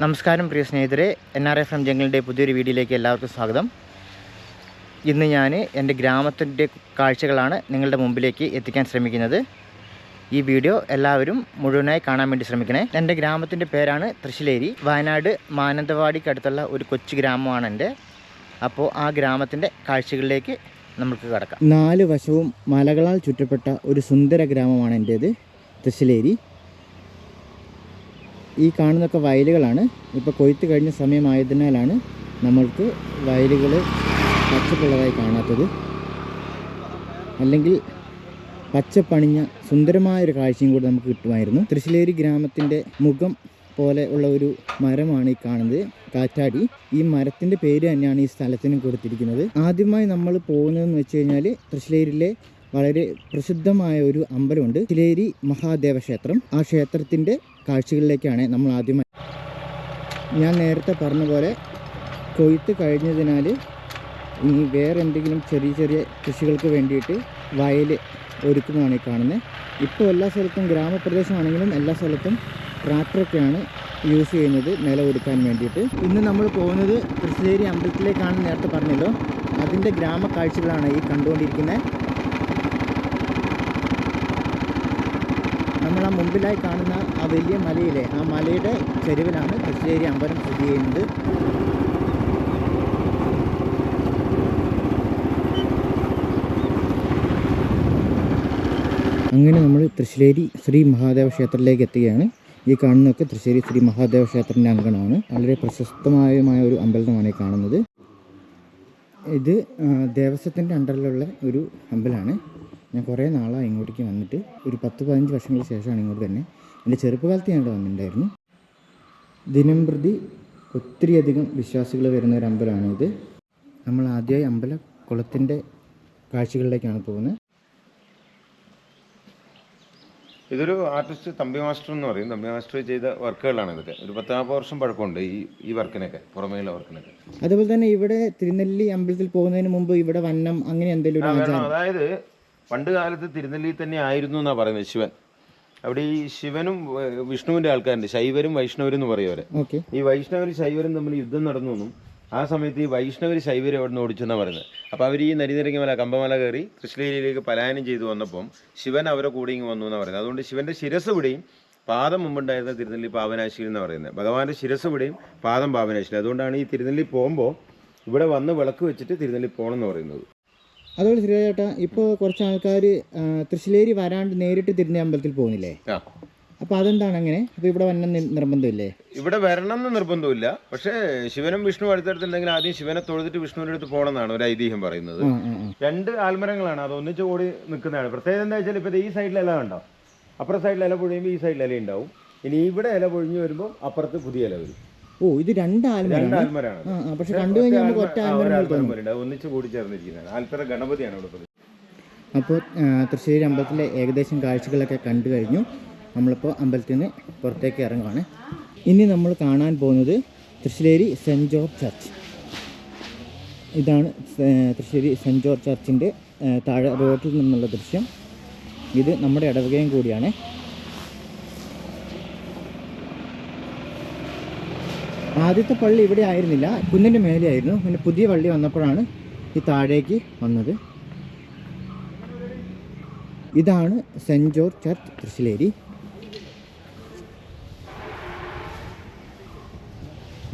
നമസ്കാരം പ്രിയ സ്നേഹിതരെ. എൻ ആർ എഫ് എം ജംഗിളിന്റെ പുതിയൊരു വീഡിയോയിലേക്ക് എല്ലാവർക്കും സ്വാഗതം. ഇന്ന് ഞാൻ എന്റെ ഗ്രാമത്തിന്റെ കാഴ്ചകളാണ് നിങ്ങളുടെ മുമ്പിലേക്ക് എത്തിക്കാൻ ശ്രമിക്കുന്നത്. ഈ വീഡിയോ എല്ലാവരും മുഴുവനായി കാണാൻ വേണ്ടി ശ്രമിക്കണേ. എന്റെ ഗ്രാമത്തിന്റെ പേരാണ് തൃശ്ശിലേരി. വയനാട് മാനന്തവാടിക്ക് അടുത്തുള്ള ഒരു കൊച്ചു ഗ്രാമമാണ് എന്റെ. അപ്പോൾ ആ ഗ്രാമത്തിന്റെ കാഴ്ചകളിലേക്ക് നമുക്ക് കടക്കാം. നാല് വശവും മലകളാൽ ചുറ്റപ്പെട്ട ഒരു സുന്ദര ഗ്രാമമാണ് എന്റേത് തൃശ്ശിലേരി. ഈ കാണുന്നൊക്കെ വയലുകളാണ്. ഇപ്പോൾ കൊയ്ത്ത് കഴിഞ്ഞ സമയമായതിനാലാണ് നമ്മൾക്ക് വയലുകൾ പച്ചപ്പുള്ളതായി കാണാത്തത്. അല്ലെങ്കിൽ പച്ചപ്പണിഞ്ഞ സുന്ദരമായൊരു കാഴ്ചയും കൂടി നമുക്ക് കിട്ടുമായിരുന്നു. തൃശ്ശിലേരി ഗ്രാമത്തിന്റെ മുഖം പോലെ ഉള്ള ഒരു മരമാണ് ഈ കാണുന്നത്. കാറ്റാടി. ഈ മരത്തിന്റെ പേര് തന്നെയാണ് ഈ സ്ഥലത്തിന് കൊടുത്തിരിക്കുന്നത്. ആദ്യമായി നമ്മൾ പോകുന്നതെന്ന് വെച്ച് കഴിഞ്ഞാൽ തൃശ്ശിലേരിയിലെ വളരെ പ്രസിദ്ധമായ ഒരു അമ്പലമുണ്ട്. തൃശ്ശിലേരി മഹാദേവ ക്ഷേത്രം. ആ ക്ഷേത്രത്തിന്റെ കാഴ്ചകളിലേക്കാണ് നമ്മൾ ആദ്യമായി ഞാൻ നേരത്തെ പറഞ്ഞ പോലെ കൊയ്ത്ത് കഴിഞ്ഞതിനാൽ ഇനി വേറെ എന്തെങ്കിലും ചെറിയ ചെറിയ കൃഷികൾക്ക് വേണ്ടിയിട്ട് വയൽ ഒരുക്കുന്നതാണ് ഈ കാണുന്നത്. ഇപ്പോൾ എല്ലാ സ്ഥലത്തും ഗ്രാമപ്രദേശമാണെങ്കിലും എല്ലാ സ്ഥലത്തും ട്രാക്ടറൊക്കെയാണ് യൂസ് ചെയ്യുന്നത് നില ഒരുക്കാൻ വേണ്ടിയിട്ട്. ഇന്ന് നമ്മൾ പോകുന്നത് തൃശ്ശേരി അമ്പലത്തിലേക്കാണ് നേരത്തെ പറഞ്ഞല്ലോ. അതിന്റെ ഗ്രാമ കാഴ്ചകളാണ് ഈ കണ്ടുകൊണ്ടിരിക്കുന്നത്. നമ്മൾ ആ മുമ്പിലായി കാണുന്ന ആ വലിയ മലയിലെ ആ മലയുടെ ചെരുവിലാണ് തൃശ്ശേരി അമ്പലം സ്ഥിതി ചെയ്യുന്നത്. അങ്ങനെ നമ്മൾ തൃശ്ശേരി ശ്രീ മഹാദേവ ക്ഷേത്രത്തിലേക്ക് എത്തുകയാണ്. ഈ കാണുന്നതൊക്കെ തൃശ്ശേരി ശ്രീ മഹാദേവ ക്ഷേത്രത്തിന്റെ അങ്കണമാണ്. വളരെ പ്രശസ്തമായ ഒരു അമ്പലമാണ് ഈ കാണുന്നത്. ഇത് ദേവസ്വത്തിന്റെ അണ്ടറിലുള്ള ഒരു അമ്പലമാണ്. ഞാൻ കുറേ നാളായി ഇങ്ങോട്ടേക്ക് വന്നിട്ട് ഒരു പത്ത് പതിനഞ്ച് വർഷങ്ങൾക്ക് ശേഷമാണ് ഇങ്ങോട്ട് തന്നെ. എന്റെ ചെറുപ്പകാലത്ത് ഞാൻ ഇവിടെ വന്നിട്ടുണ്ടായിരുന്നു. ദിനം പ്രതി ഒത്തിരിയധികം വിശ്വാസികൾ വരുന്ന ഒരു അമ്പലമാണ് ഇത്? നമ്മൾ ആദ്യമായി അമ്പല കുളത്തിന്റെ കാഴ്ചകളിലേക്കാണ് പോകുന്നത്. ഇതൊരു ആർട്ടിസ്റ്റ് തമ്പി മാസ്റ്റർ എന്ന് പറയും. തമ്പി മാസ്റ്റർ ചെയ്ത വർക്കുകളാണ് ഇതൊക്കെ. ഒരു പത്ത് നാൽപ്പത് വർഷം പഴക്കമുണ്ട് ഈ ഈ വർക്കിനൊക്കെ പുറമേയുള്ള വർക്കിനൊക്കെ. അതുപോലെ തന്നെ ഇവിടെ തിരുനെല്ലി അമ്പലത്തിൽ പോകുന്നതിന് മുമ്പ് ഇവിടെ വന്നം അങ്ങനെ എന്തെങ്കിലും അതായത് പണ്ട് കാലത്ത് തിരുനെല്ലി തന്നെ ആയിരുന്നു എന്നാ പറയുന്നത് ശിവൻ. അവിടെ ഈ ശിവനും വിഷ്ണുവിന്റെ ആൾക്കാരുണ്ട്. ശൈവരും വൈഷ്ണവരും എന്ന് പറയും അവരെ. ഈ വൈഷ്ണവരും ശൈവരും തമ്മിൽ യുദ്ധം നടന്നു എന്നും ആ സമയത്ത് ഈ വൈഷ്ണവർ ശൈവരെ അവിടെ നിന്ന് ഓടിച്ചെന്നാ പറയുന്നത്. അപ്പോൾ അവർ ഈ നരിനിരങ്ങമല കമ്പമല കയറി കൃഷ്ണഗിരിയിലേക്ക് പലായനം ചെയ്തു വന്നപ്പം ശിവൻ അവരെ കൂടെ ഇങ്ങ് വന്നു എന്നാണ് പറയുന്നത്. അതുകൊണ്ട് ശിവന്റെ ശിരസ് ഇവിടെയും പാദം മുമ്പുണ്ടായിരുന്ന തിരുനെല്ലി പാവനാശിയിൽ എന്ന് പറയുന്നത്. ഭഗവാന്റെ ശിരസ് ഇവിടെയും പാദം പാവനാശിയിൽ. അതുകൊണ്ടാണ് ഈ തിരുനെല്ലി പോകുമ്പോൾ ഇവിടെ വന്ന് വിളക്ക് വെച്ചിട്ട് തിരുനെല്ലി പോകണം എന്ന് പറയുന്നത്. അതുപോലെ ശ്രീ ചേട്ടാ ഇപ്പോൾ കുറച്ച് ആൾക്കാർ തൃശ്ശിലേരി വരാണ്ട് നേരിട്ട് തിരുനെ അമ്പലത്തിൽ പോകുന്നില്ലേ അപ്പൊ അതെന്താണ് അങ്ങനെ അപ്പോൾ ഇവിടെ വരണം നിർബന്ധമില്ലേ? ഇവിടെ വരണം എന്ന് നിർബന്ധമില്ല. പക്ഷേ ശിവനും വിഷ്ണു അടുത്തടുത്തുണ്ടെങ്കിൽ ആദ്യം ശിവനെ തൊഴുതിട്ട് വിഷ്ണുവിന്റെ അടുത്ത് പോകണം എന്നാണ് ഒരു ഐതിഹ്യം പറയുന്നത്. രണ്ട് ആൽമരങ്ങളാണ് അത് ഒന്നിച്ച് കൂടി നിൽക്കുന്നതാണ്. പ്രത്യേകത എന്താ വെച്ചാൽ ഇപ്പൊ ഈ സൈഡിൽ ഇല ഉണ്ടാവും അപ്പുറ സൈഡിൽ ഇല പൊഴിയുമ്പോൾ ഈ സൈഡിൽ ഇല ഉണ്ടാവും ഇനി ഇവിടെ ഇല പൊഴിഞ്ഞു വരുമ്പോൾ അപ്പുറത്ത് പുതിയ ഇല വരും. ഓ ഇത് രണ്ട് രണ്ട് ആൽമരാണ്. ആൽമരാണ് ആ ആ പക്ഷെ കണ്ടു കഴിഞ്ഞാൽ നമുക്ക് ഒറ്റ ആൽമരം പോലെ തോന്നും. ആൽമരം അത് ഒന്നിച്ച് കൂടി ഗണപതിയാണ് ഇവിടെ. അപ്പോൾ തൃശ്ശൂർ അമ്പലത്തിലെ ഏകദേശം കാഴ്ചകളൊക്കെ കണ്ടു കഴിഞ്ഞു. നമ്മളിപ്പോൾ അമ്പലത്തിൽ നിന്ന് പുറത്തേക്ക് ഇറങ്ങുവാണ്. ഇനി നമ്മൾ കാണാൻ പോകുന്നത് തൃശ്ശേരി സെന്റ് ജോർജ് ചർച്ച്. ഇതാണ് തൃശ്ശേരി സെന്റ് ജോർജ് ചർച്ചിന്റെ താഴെ റോഡിൽ നിന്നുള്ള ദൃശ്യം. ഇത് നമ്മുടെ ഇടവകയും കൂടിയാണ്. ആദ്യത്തെ പള്ളി ഇവിടെ ആയിരുന്നില്ല. കുന്നിന്റെ മേലെയായിരുന്നു. പിന്നെ പുതിയ പള്ളി വന്നപ്പോഴാണ് ഈ താഴേക്ക് വന്നത്. ഇതാണ് സെന്റ് ജോർജ് ചർച്ച് തൃശ്ശിലേരി.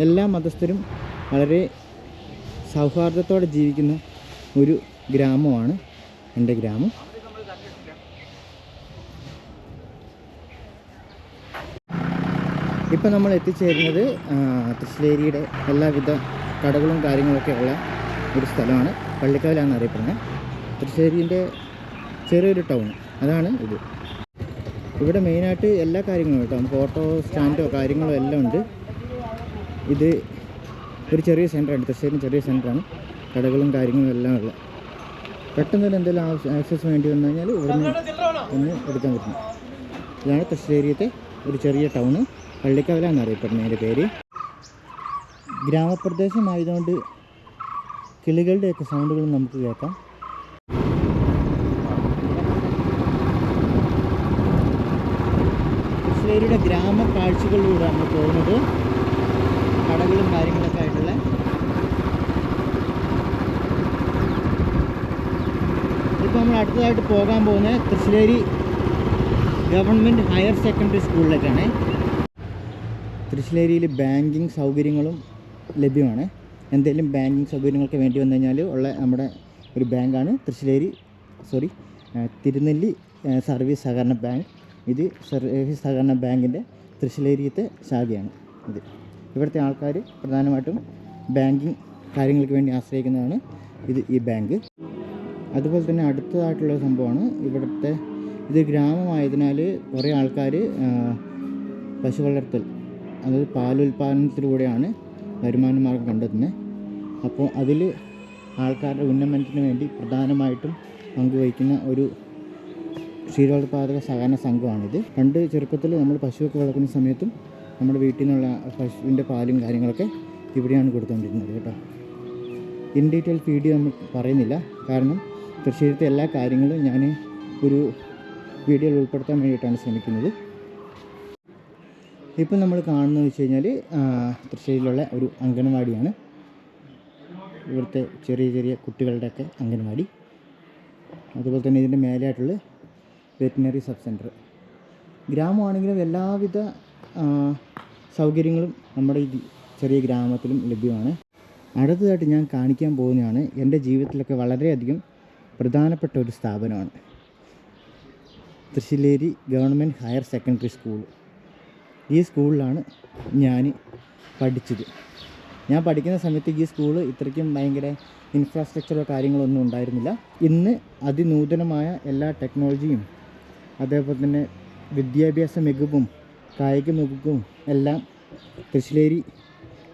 എല്ലാ മതസ്ഥരും വളരെ സൗഹാർദ്ദത്തോടെ ജീവിക്കുന്ന ഒരു ഗ്രാമമാണ്. എന്റെ ഗ്രാമം. ഇപ്പം നമ്മൾ എത്തിച്ചേരുന്നത് തൃശ്ശേരിയുടെ എല്ലാവിധ കടകളും കാര്യങ്ങളൊക്കെ ഉള്ള ഒരു സ്ഥലമാണ്. പള്ളിക്കാവിലാണെന്ന് അറിയപ്പെടുന്നത്. തൃശ്ശേരിന്റെ ചെറിയൊരു ടൗൺ. അതാണ് ഇത്. ഇവിടെ മെയിനായിട്ട് എല്ലാ കാര്യങ്ങളും കേട്ടോ. നമുക്ക് ഓട്ടോ സ്റ്റാൻഡോ കാര്യങ്ങളോ എല്ലാം ഉണ്ട്. ഇത് ഒരു ചെറിയ സെന്ററാണ് തൃശ്ശേരി ചെറിയ സെന്ററാണ് കടകളും കാര്യങ്ങളും എല്ലാം ഉള്ള. പെട്ടെന്ന് തന്നെ എന്തെങ്കിലും ആക്സസ് വേണ്ടി വന്നു കഴിഞ്ഞാൽ ഇവിടുന്ന് ഒന്ന് എടുക്കാൻ പറ്റും. ഇതാണ് തൃശ്ശേരിയത്തെ ഒരു ചെറിയ ടൗണ്. പള്ളിക്കവല എന്നറിയപ്പെടുന്ന അതിന്റെ പേര്. ഗ്രാമപ്രദേശമായതുകൊണ്ട് കിളികളുടെയൊക്കെ സൗണ്ടുകൾ നമുക്ക് കേൾക്കാം. ഇവരുടെ ഗ്രാമ കാഴ്ചകളിലൂടെ നമ്മൾ പോകുന്നത് കടകളും കാര്യങ്ങളൊക്കെ ആയിട്ടുള്ള ഇപ്പോൾ നമ്മൾ അടുത്തതായിട്ട് പോകാൻ പോകുന്നത് തൃശ്ശേരി ഗവൺമെന്റ് ഹയർ സെക്കൻഡറി സ്കൂളിലേക്കാണ്. തൃശ്ശേരിയിൽ ബാങ്കിങ് സൗകര്യങ്ങളും ലഭ്യമാണ്. എന്തെങ്കിലും ബാങ്കിങ് സൗകര്യങ്ങൾക്ക് വേണ്ടി വന്നു കഴിഞ്ഞാൽ ഉള്ള നമ്മുടെ ഒരു ബാങ്കാണ് തൃശ്ശിലേരി സോറി തിരുനെല്ലി സർവീസ് സഹകരണ ബാങ്ക്. ഇത് സർവീസ് സഹകരണ ബാങ്കിന്റെ തൃശ്ശിലേരിയത്തെ ശാഖയാണ് ഇത്. ഇവിടുത്തെ ആൾക്കാർ പ്രധാനമായിട്ടും ബാങ്കിങ് കാര്യങ്ങൾക്ക് വേണ്ടി ആശ്രയിക്കുന്നതാണ് ഇത് ഈ ബാങ്ക്. അതുപോലെ തന്നെ അടുത്തതായിട്ടുള്ള സംഭവമാണ് ഇവിടുത്തെ ഇത് ഗ്രാമമായതിനാൽ കുറേ ആൾക്കാർ പശു വളർത്തൽ അതായത് പാലുൽപാദനത്തിലൂടെയാണ് വരുമാന മാർഗം കണ്ടെത്തുന്നത്. അപ്പോൾ അതിൽ ആൾക്കാരുടെ ഉന്നമനത്തിന് വേണ്ടി പ്രധാനമായിട്ടും പങ്കുവഹിക്കുന്ന ഒരു ക്ഷീരോത്പാദക സഹകരണ സംഘമാണിത്. പണ്ട് ചെറുപ്പത്തിൽ നമ്മൾ പശുവൊക്കെ വളർത്തുന്ന സമയത്തും നമ്മുടെ വീട്ടിൽ നിന്നുള്ള പശുവിന്റെ പാലും കാര്യങ്ങളൊക്കെ ഇവിടെയാണ് കൊടുത്തുകൊണ്ടിരുന്നത് കേട്ടോ. ഇൻ ഡീറ്റെയിൽ വീഡിയോ നമ്മൾ പറയുന്നില്ല. കാരണം തൃശ്ശൂരത്തെ എല്ലാ കാര്യങ്ങളും ഞാൻ ഒരു വീഡിയോയിൽ ഉൾപ്പെടുത്താൻ വേണ്ടിയിട്ടാണ് ശ്രമിക്കുന്നത്. ഇപ്പം നമ്മൾ കാണുന്നത് വെച്ച് കഴിഞ്ഞാൽ തൃശ്ശൂരിലുള്ള ഒരു അംഗനവാടിയാണ് ഇവിടുത്തെ ചെറിയ ചെറിയ കുട്ടികളുടെയൊക്കെ അംഗനവാടി അതുപോലെ തന്നെ ഇതിന്റെ മേലെയായിട്ടുള്ള വെറ്റിനറി സബ് സെന്റർ. ഗ്രാമമാണെങ്കിലും എല്ലാവിധ സൗകര്യങ്ങളും നമ്മുടെ ഈ ചെറിയ ഗ്രാമത്തിലും ലഭ്യമാണ്. അടുത്തതായിട്ട് ഞാൻ കാണിക്കാൻ പോകുന്നതാണ് എന്റെ ജീവിതത്തിലൊക്കെ വളരെയധികം പ്രധാനപ്പെട്ട ഒരു സ്ഥാപനമാണ്. Thrissilery government higher secondary school. ഈ സ്കൂളിലാണ് ഞാൻ പഠിച്ചത്. ഞാൻ പഠിക്കുന്ന സമയത്ത് ഈ സ്കൂൾ ഇത്രയ്ക്കും ഭയങ്കര ഇൻഫ്രാസ്ട്രക്ചറോ കാര്യങ്ങളൊന്നും ഉണ്ടായിരുന്നില്ല. ഇന്ന് അതിനൂതനമായ എല്ലാ ടെക്നോളജിയും അതേപോലെ തന്നെ വിദ്യാഭ്യാസ മികവും കായിക മികവും എല്ലാം തൃശ്ശിലേരി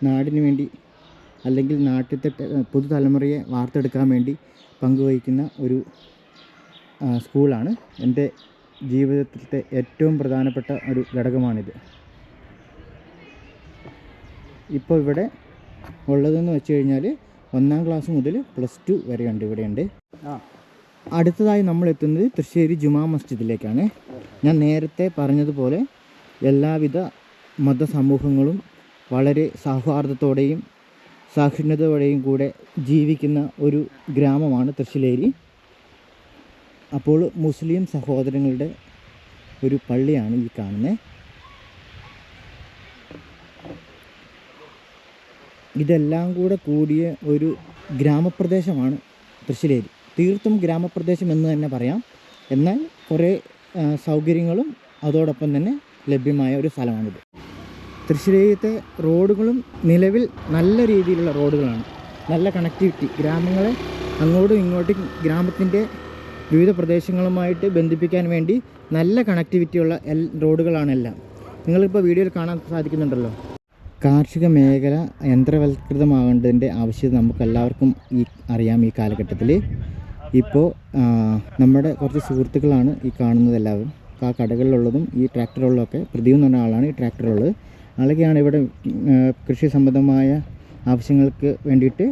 നാടിന് വേണ്ടി അല്ലെങ്കിൽ നാട്ടിലത്തെ പുതുതലമുറയെ വാർത്തെടുക്കാൻ വേണ്ടി പങ്കുവഹിക്കുന്ന ഒരു സ്കൂളാണ്. എന്റെ ജീവിതത്തിലത്തെ ഏറ്റവും പ്രധാനപ്പെട്ട ഒരു ഘടകമാണിത്. ഇപ്പോൾ ഇവിടെ ഉള്ളതെന്ന് വെച്ച് കഴിഞ്ഞാൽ ഒന്നാം ക്ലാസ് മുതൽ പ്ലസ് ടു വരെയുണ്ട് ഇവിടെയുണ്ട്. അടുത്തതായി നമ്മൾ എത്തുന്നത് തൃശ്ശേരി ജുമാ മസ്ജിദിലേക്കാണ്. ഞാൻ നേരത്തെ പറഞ്ഞതുപോലെ എല്ലാവിധ മതസമൂഹങ്ങളും വളരെ സൗഹാർദ്ദത്തോടെയും സഹിഷ്ണുതയോടെയും കൂടെ ജീവിക്കുന്ന ഒരു ഗ്രാമമാണ് തൃശ്ശിലേരി. അപ്പോൾ മുസ്ലിം സഹോദരങ്ങളുടെ ഒരു പള്ളിയാണ് ഈ കാണുന്നത്. ഇതെല്ലാം കൂടെ കൂടിയ ഒരു ഗ്രാമപ്രദേശമാണ് തൃശ്ശിലേരി. തീർത്തും ഗ്രാമപ്രദേശം എന്ന് തന്നെ പറയാം. എന്നാൽ കുറേ സൗകര്യങ്ങളും അതോടൊപ്പം തന്നെ ലഭ്യമായ ഒരു സ്ഥലമാണിത്. തൃശ്ശൂരത്തെ റോഡുകളും നിലവിൽ നല്ല രീതിയിലുള്ള റോഡുകളാണ്. നല്ല കണക്ടിവിറ്റി ഗ്രാമങ്ങളെ അങ്ങോട്ടും ഇങ്ങോട്ടും ഗ്രാമത്തിന്റെ വിവിധ പ്രദേശങ്ങളുമായിട്ട് ബന്ധിപ്പിക്കാൻ വേണ്ടി നല്ല കണക്ടിവിറ്റിയുള്ള എൽ റോഡുകളാണെല്ലാം നിങ്ങളിപ്പോൾ വീഡിയോയിൽ കാണാൻ സാധിക്കുന്നുണ്ടല്ലോ. കാർഷിക മേഖല യന്ത്രവൽകൃതമാകേണ്ടതിന്റെ ആവശ്യകത നമുക്കെല്ലാവർക്കും ഈ അറിയാം ഈ കാലഘട്ടത്തിൽ ഇപ്പോൾ നമ്മുടെ കുറച്ച് സുഹൃത്തുക്കളാണ് ഈ കാണുന്നത് എല്ലാവരും ആ കടകളിലുള്ളതും ഈ ട്രാക്ടറുകളിലൊക്കെ പ്രതിയും എന്ന് പറഞ്ഞ ആളാണ് ഈ ട്രാക്ടറുള്ളത് ആളൊക്കെയാണ് ഇവിടെ കൃഷി സംബന്ധമായ ആവശ്യങ്ങൾക്ക് വേണ്ടിയിട്ട്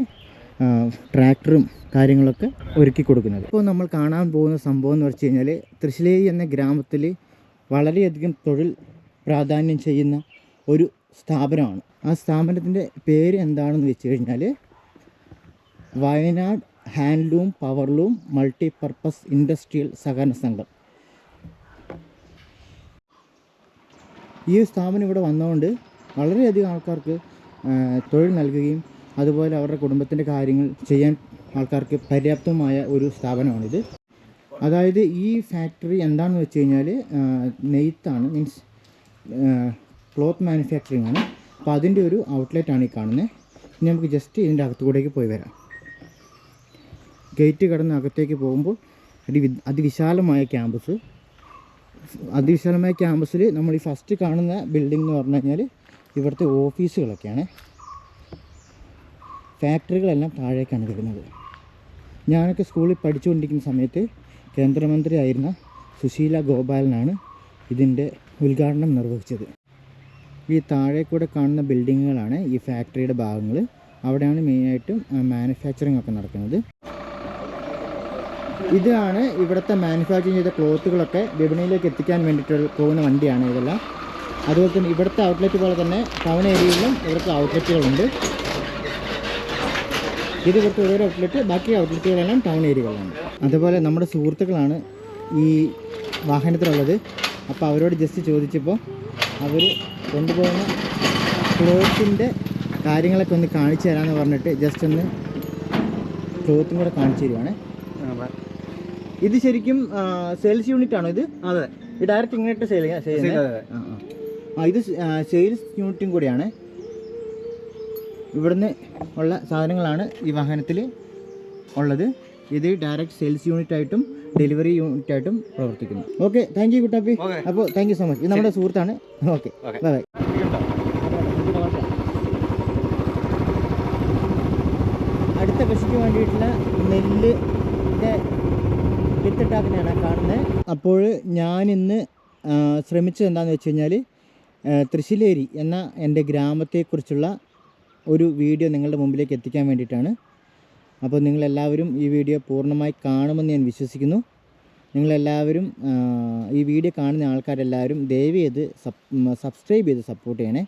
ട്രാക്ടറും കാര്യങ്ങളൊക്കെ ഒരുക്കി കൊടുക്കുന്നത്. ഇപ്പോൾ നമ്മൾ കാണാൻ പോകുന്ന സംഭവം എന്ന് വെച്ച് കഴിഞ്ഞാൽ തൃശ്ശിലേരി എന്ന ഗ്രാമത്തിൽ വളരെയധികം തൊഴിൽ പ്രാധാന്യം ചെയ്യുന്ന ഒരു സ്ഥാപനമാണ്. ആ സ്ഥാപനത്തിന്റെ പേര് എന്താണെന്ന് വെച്ച് കഴിഞ്ഞാൽ Wayanad handloom powerloom multipurpose industrial സഹകരണ സംഘം. ഈ സ്ഥാപനം ഇവിടെ വന്നതുകൊണ്ട് വളരെയധികം ആൾക്കാർക്ക് തൊഴിൽ നൽകുകയും അതുപോലെ അവരുടെ കുടുംബത്തിന്റെ കാര്യങ്ങൾ ചെയ്യാൻ ആൾക്കാർക്ക് പര്യാപ്തമായ ഒരു സ്ഥാപനമാണിത്. അതായത് ഈ ഫാക്ടറി എന്താണെന്ന് വെച്ച് കഴിഞ്ഞാൽ നെയ്ത്താണ് മീൻസ് ക്ലോത്ത് മാനുഫാക്ചറിങ് ആണ്. അപ്പോൾ അതിന്റെ ഒരു ഔട്ട്ലെറ്റ് ആണ് ഈ കാണുന്നത് ഇനി നമുക്ക് ജസ്റ്റ് ഇതിന്റെ അകത്തുകൂടേക്ക് പോയി വരാം. ഗേറ്റ് കടന്ന് അകത്തേക്ക് പോകുമ്പോൾ വി- അതിവിശാലമായ ക്യാമ്പസ് അതിവിശാലമായ ക്യാമ്പസിൽ നമ്മൾ ഈ ഫസ്റ്റ് കാണുന്ന ബിൽഡിംഗ് എന്ന് പറഞ്ഞു കഴിഞ്ഞാൽ ഇവിടുത്തെ ഓഫീസുകളൊക്കെയാണ് ഫാക്ടറികളെല്ലാം താഴേക്കാണ് വരുന്നത്. ഞാനൊക്കെ സ്കൂളിൽ പഠിച്ചുകൊണ്ടിരിക്കുന്ന സമയത്ത് കേന്ദ്രമന്ത്രിയായിരുന്ന സുശീല ഗോപാലനാണ് ഇതിന്റെ ഉദ്ഘാടനം നിർവഹിച്ചത്. ഈ താഴെ കൂടെ കാണുന്ന ബിൽഡിങ്ങുകളാണ് ഈ ഫാക്ടറിയുടെ ഭാഗങ്ങൾ അവിടെയാണ് മെയിനായിട്ടും മാനുഫാക്ചറിങ് ഒക്കെ നടക്കുന്നത്. ഇതാണ് ഇവിടുത്തെ മാനുഫാക്ചറിങ് ചെയ്ത ക്ലോത്തുകളൊക്കെ വിപണിയിലേക്ക് എത്തിക്കാൻ വേണ്ടിയിട്ട് പോകുന്ന വണ്ടിയാണ് ഇതെല്ലാം. അതുപോലെ തന്നെ ഇവിടുത്തെ ഔട്ട്ലെറ്റ് പോലെ തന്നെ ടൗൺ ഏരിയയിലും ഇവിടുത്തെ ഔട്ട്ലെറ്റുകളുണ്ട് ഇത് ഇവിടുത്തെ ഓരോ ഔട്ട്ലെറ്റ് ബാക്കി ഔട്ട്ലെറ്റുകളെല്ലാം ടൗൺ ഏരിയകളിലാണ് അതുപോലെ നമ്മുടെ സുഹൃത്തുക്കളാണ് ഈ വാഹനത്തിലുള്ളത്. അപ്പോൾ അവരോട് ജസ്റ്റ് ചോദിച്ചപ്പോൾ അവർ കൊണ്ടുപോകുന്ന. ക്ലോത്തിന്റെ കാര്യങ്ങളൊക്കെ ഒന്ന് കാണിച്ചു തരാമെന്ന് പറഞ്ഞിട്ട് ജസ്റ്റ് ഒന്ന് ക്ലോത്തും കൂടെ കാണിച്ചു തരുവാണ്. ഇത് ശരിക്കും സെയിൽസ് യൂണിറ്റ് ആണോ ഇത്? അതെ. ഡയറക്റ്റ് ഇങ്ങോട്ട് സെയിൽ. ആ ഇത് സെയിൽസ് യൂണിറ്റും കൂടിയാണ്. ഇവിടുന്ന് ഉള്ള സാധനങ്ങളാണ് ഈ വാഹനത്തിൽ ഉള്ളത്. ഇത് ഡയറക്റ്റ് സെയിൽസ് യൂണിറ്റ് ആയിട്ടും ഡെലിവറി യൂണിറ്റ് ആയിട്ടും പ്രവർത്തിക്കുന്നു. Okay thank you Kuttappi. അപ്പോൾ താങ്ക് യു സോ മച്ച് ഇത് നമ്മുടെ സുഹൃത്താണ്. ഓക്കെ. ബൈ അടുത്ത കൃഷിക്ക് വേണ്ടിയിട്ടുള്ള നെല്ലിന്റെ വിത്തിട്ടാക്കുന്നതാണ് കാണുന്നത്. അപ്പോൾ ഞാനിന്ന് ഇന്ന് ശ്രമിച്ചത് എന്താണെന്ന് വെച്ച് കഴിഞ്ഞാൽ തൃശ്ശിലേരി എന്ന എന്റെ ഗ്രാമത്തെക്കുറിച്ചുള്ള ഒരു വീഡിയോ നിങ്ങളുടെ മുമ്പിലേക്ക് എത്തിക്കാൻ വേണ്ടിയിട്ടാണ്. അപ്പോൾ നിങ്ങളെല്ലാവരും ഈ വീഡിയോ പൂർണമായി കാണുമെന്ന് ഞാൻ വിശ്വസിക്കുന്നു. നിങ്ങളെല്ലാവരും ഈ വീഡിയോ കാണുന്ന ആൾക്കാരെല്ലാവരും ദയവ് ചെയ്ത് സബ്സ്ക്രൈബ് ചെയ്ത് സപ്പോർട്ട് ചെയ്യണേ.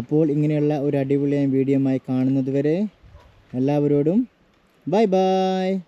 അപ്പോൾ ഇങ്ങനെയുള്ള ഒരു അടിപൊളിയായ വീഡിയോയുമായി കാണുന്നത് വരെ എല്ലാവരോടും ബൈ ബൈ.